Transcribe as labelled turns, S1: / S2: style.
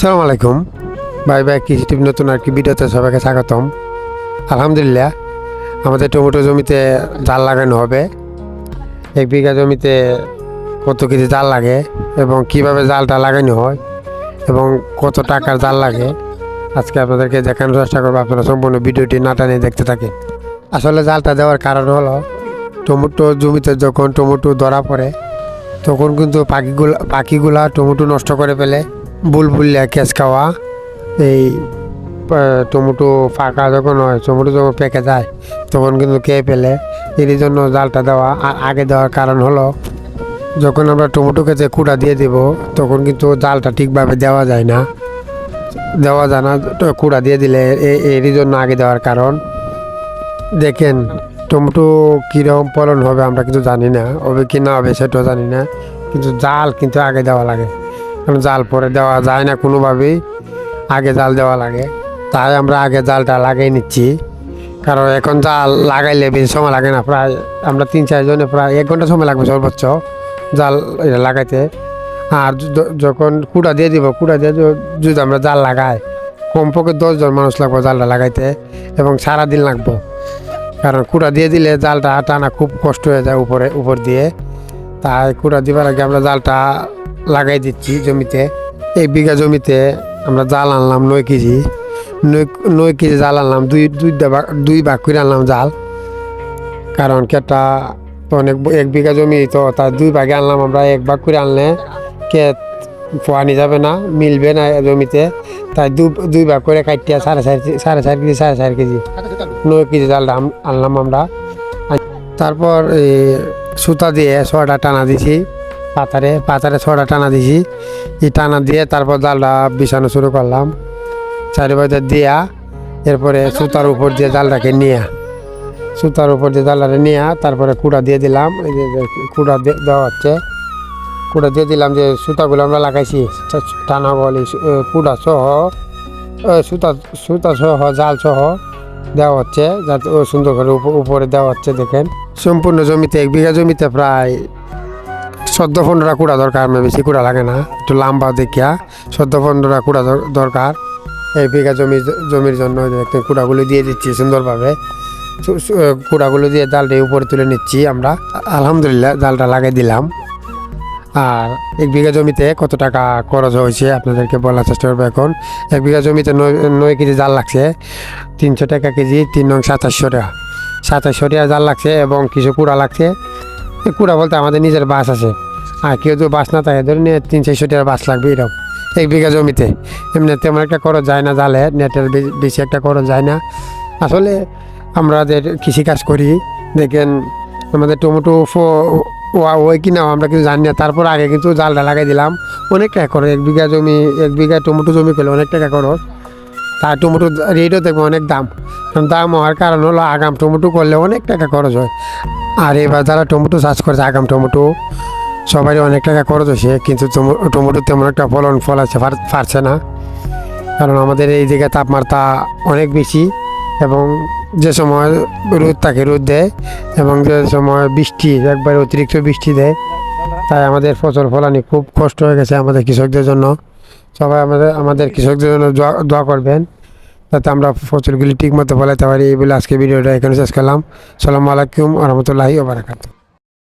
S1: সালাম আলাইকুম। ভাই ভাই কৃষি টিপ নতুন আর কি ভিডিওতে সবাইকে স্বাগতম। আলহামদুলিল্লাহ, আমাদের টমেটো জমিতে জাল লাগানো হবে। এক বিঘা জমিতে কত কেজি জাল লাগে এবং কীভাবে জালটা লাগানো হয় এবং কত টাকার জাল লাগে, আজকে আপনাদেরকে দেখানোর চেষ্টা করব। আপনারা সম্পূর্ণ ভিডিওটি না টানে দেখতে থাকেন। আসলে জালটা দেওয়ার কারণ হলো, টমেটো জমিতে যখন টমেটো ধরা পড়ে, তখন কিন্তু পাখিগুলা পাখিগুলা টমেটো নষ্ট করে ফেলে। বুলবুলিয়া কেঁচ খাওয়া, এই টমেটো ফাঁকা যখন হয়, টমেটো যখন পেকে যায়, তখন কিন্তু খেয়ে ফেলে। এর জন্য জালটা দেওয়া, আর আগে দেওয়ার কারণ হলো, যখন আমরা টমেটো খেতে কুড়া দিয়ে দেব, তখন কিন্তু জালটা ঠিকভাবে দেওয়া যায় না। দেওয়া যায় না, কুড়া দিয়ে দিলে এরই জন্য আগে দেওয়ার কারণ। দেখেন, টমেটো কীরকম ফলন হবে আমরা কিন্তু জানি না, হবে কি না হবে সেটাও জানি না, কিন্তু জাল কিন্তু আগে দেওয়া লাগে। কারণ জাল পরে দেওয়া যায় না কোনোভাবেই। আগে জাল দেওয়া লাগে। তাই আমরা আগে জালটা লাগিয়ে নিচ্ছি। কারণ এখন জাল লাগাইলে বেশি সময় লাগে না। প্রায় আমরা তিন চারজনে প্রায় এক ঘণ্টা সময় লাগবে সর্বোচ্চ জাল লাগাইতে। আর যখন কুড়া দিয়ে দিব, কুড়া দিয়ে যদি আমরা জাল লাগাই, কমপক্ষে দশজন মানুষ লাগবে জালটা লাগাইতে এবং সারাদিন লাগবো। কারণ কুড়া দিয়ে দিলে জালটা টানা খুব কষ্ট হয়ে যায় উপরে, উপর দিয়ে। তাই কুড়া দিবার আগে আমরা জালটা লাগাই দিচ্ছি জমিতে। এক বিঘা জমিতে আমরা জাল আনলাম নয় কেজি। নয় কেজি জাল আনলাম, দুই দুই দুই ভাগ করে আনলাম জাল। কারণ কেটা তো অনেক এক বিঘা জমি তো তার দুই ভাগে আনলাম আমরা, এক ভাগ করে আনলে কে পোয়ানি যাবে না, মিলবে না জমিতে। তাই দু, দুই ভাগ করে কাটিয়া সাড়ে চার সাড়ে চার কেজি, সাড়ে চার কেজি, নয় কেজি জালটা আনলাম আমরা। তারপর সুতা দিয়ে ছটা টানা দিছি। পাতারে পাতারে ছড়া টানা দিছি। এই টানা দিয়ে তারপর জালটা বিছানো শুরু করলাম। চারিপাশে দিয়া এরপরে সুতার উপর দিয়ে জালটাকে নিয়ে। সুতার উপর দিয়ে জালটাকে নিয়ে তারপরে কুড়া দিয়ে দিলাম। এই যে কুড়া দেওয়া হচ্ছে। কুড়া দিয়ে দিলাম যে সুতাগুলো আমরা লাগাইছি। টানা বলি কুড়া সহ সুতা সুতা সহ, জাল সহ দেওয়া হচ্ছে। যাতে সুন্দর করে উপ- উপরে দেওয়া হচ্ছে, দেখেন। সম্পূর্ণ জমিতে, এক বিঘা জমিতে প্রায় চোদ্দ পনেরোটা কুড়া দরকার আমার বেশি কুড়া লাগে না। একটু লম্বা দেখিয়া চোদ্দ পনেরোটা কুড়া দরকার। এই বিঘা জমি জমির জন্য কুড়াগুলো দিয়ে দিচ্ছি সুন্দরভাবে। কুড়াগুলো দিয়ে জালটা উপরে তুলে নিচ্ছি আমরা। আলহামদুলিল্লাহ জালটা লাগিয়ে দিলাম। আর এক বিঘা জমিতে কত টাকা খরচ হয়েছে আপনাদেরকে বলার চেষ্টা করব এখন। এক বিঘা জমিতে নয় কেজি জাল লাগছে। তিনশো টাকা কেজি, তিন নং সাতাশশো টাকা। সাতাশশো টাকা জাল লাগছে এবং কিছু কুড়া লাগছে। কুড়া বলতে আমাদের নিজের বাস আছে। আর কেউ যদি বাস না থাকে, ধরে নিয়ে তিন চারশো টাকার বাস লাগবে এরকম। এক বিঘা জমিতে। এমনি তেমন একটা খরচ যায় না জালে, নেটের বেশি একটা খরচ যায় না। আসলে আমরা যে কৃষিকাজ করি, দেখেন আমাদের টমেটো ওই কিনা, আমরা কিন্তু জানি না। তারপর আগে কিন্তু জালটা লাগাই দিলাম। অনেক টাকা খরচ, এক বিঘা জমি, এক বিঘা টমেটো জমি করলে অনেক টাকা খরচ। তার টমেটো রেটও দেখব অনেক দাম। দাম হওয়ার কারণ হলো আগাম টমেটো করলে অনেক টাকা খরচ হয়। আর এবার যারা টমেটো চাষ করেছে, আগাম টমেটো সবারই অনেক টাকা খরচ হয়েছে, কিন্তু টমেটো তেমন একটা ফলন ফলাচ্ছে পার- পারছে না। কারণ আমাদের এই জায়গায় তাপমাত্রা অনেক বেশি এবং যে সময় রোদ থাকে, রোদ দেয় এবং যে সময় বৃষ্টি, একবার অতিরিক্ত বৃষ্টি দেয়, তাই আমাদের ফসল ফলানি খুব কষ্ট হয়ে গেছে আমাদের কৃষকদের জন্য। সবাই আমাদের আমাদের কৃষকদের জন্য দোয়া করবেন, যাতে আমরা ফসলগুলি ঠিক মতো ফলাতে পারি। এই বলে আজকে ভিডিওটা এখানে শেষ করলাম। সালামু আলাইকুম রহমতুল্লাহি ওবরাকাতু